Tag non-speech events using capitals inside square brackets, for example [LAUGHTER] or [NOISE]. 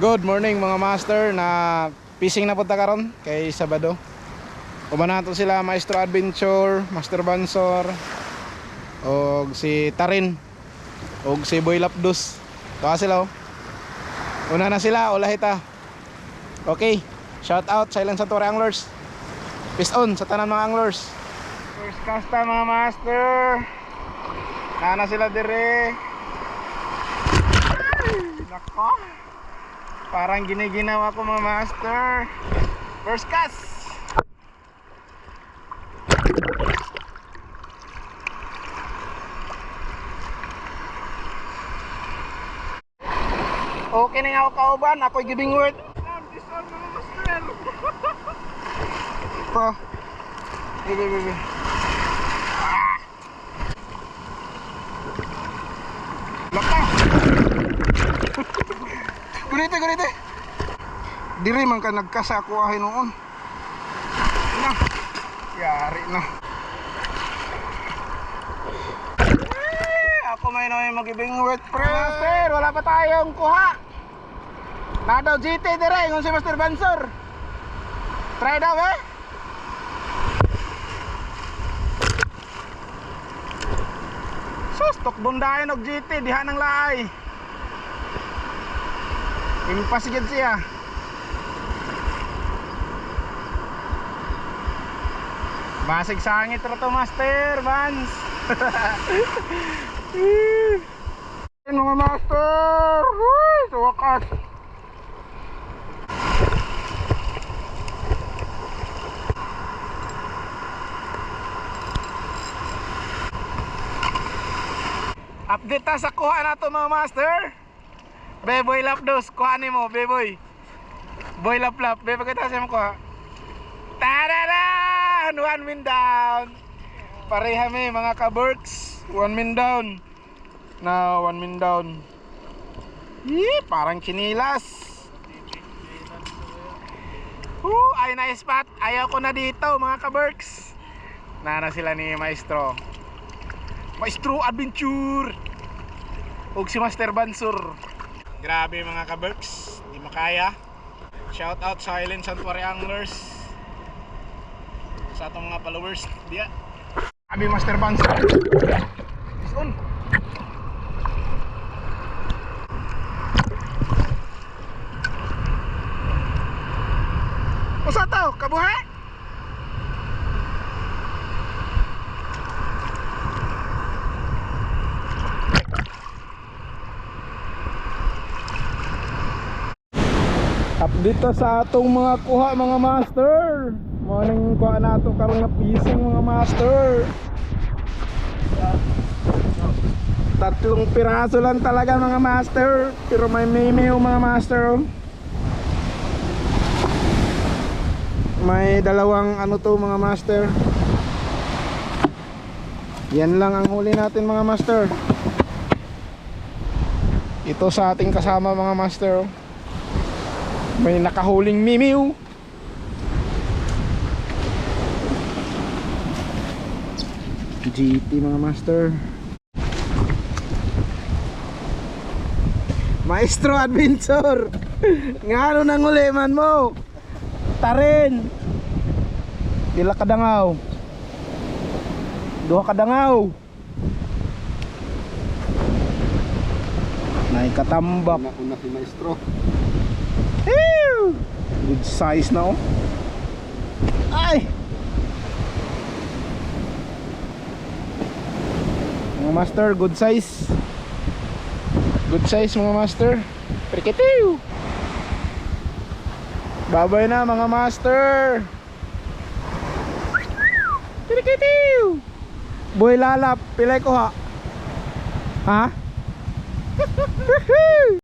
Good morning mga master na fishing na punta karon kay Sabado. Umanato sila Maestro Adventure, Master Bansor, og si Tarin, og si Boy Lapdos. Tuwa sila oh. Una na sila, ulahita. Okay, shout out sa ilang Santori Anglers. Peace on sa tanan mga anglers. First casta mga master. Nana sila dire. Nako. Parang giniginawa ko mga master. First cast. Okay na nga ako kauban, ako'y giving word. Pa. Bibi, bibi. Ah. Laka. Gurite, gurite. Diri man ka nagkasakuahin noon. Na. Yari na. Eh, Ako may na mag-ibing word pre. Master, wala pa tayong kuha. Na daw GT dire, ngon si Master Bansor. Try daw eh. Sus, tukbundayan og GT, diha ng laay. Impas gid siya. Basig sangit ra Master Vance. [LAUGHS] Ayun, mga master! Uy, sa wakas! Update ta sa kuha na to mga master. Beboy Lapdos, kuha ni mo, Beboy. Boy Lap Lap, Beboy kita sa mo kuha. Tararan! One min down. Pareha mi mga kaberks. One min down. Na one min down. Yee, parang chinilas. Woo, ay na spot. Ayaw ko na dito mga kaberks. Nana sila ni Maestro. Maestro Adventure. Ug si Master Bansur. Grabe mga kaberks, di makaya. Shout out sa Island Sanctuary Anglers. Sa atong mga followers. Diya. Abi Master Bansur. Is on. Usa to, kabuhi? Update sa atong mga kuha mga master. Morning kuha na ato karon na fishing mga master. Tatlong piraso lang talaga mga master. Pero may meme mga master. oh. May dalawang ano to mga master. Yan lang ang huli natin mga master. Ito sa ating kasama mga master. oh. May nakahuling mimiw. GT mga master. Maestro Adventure. [LAUGHS] Ngano nang uliman mo? Tarin. Pila kadangaw. Duha kadangaw. Nay katambak. Una si Maestro. Ew! Good size na oh. Ay! Mga master, good size. Good size mga master. Perketiw! Babay na mga master. Perketiw! Boy lalap, pilay ko ha. Ha? [LAUGHS]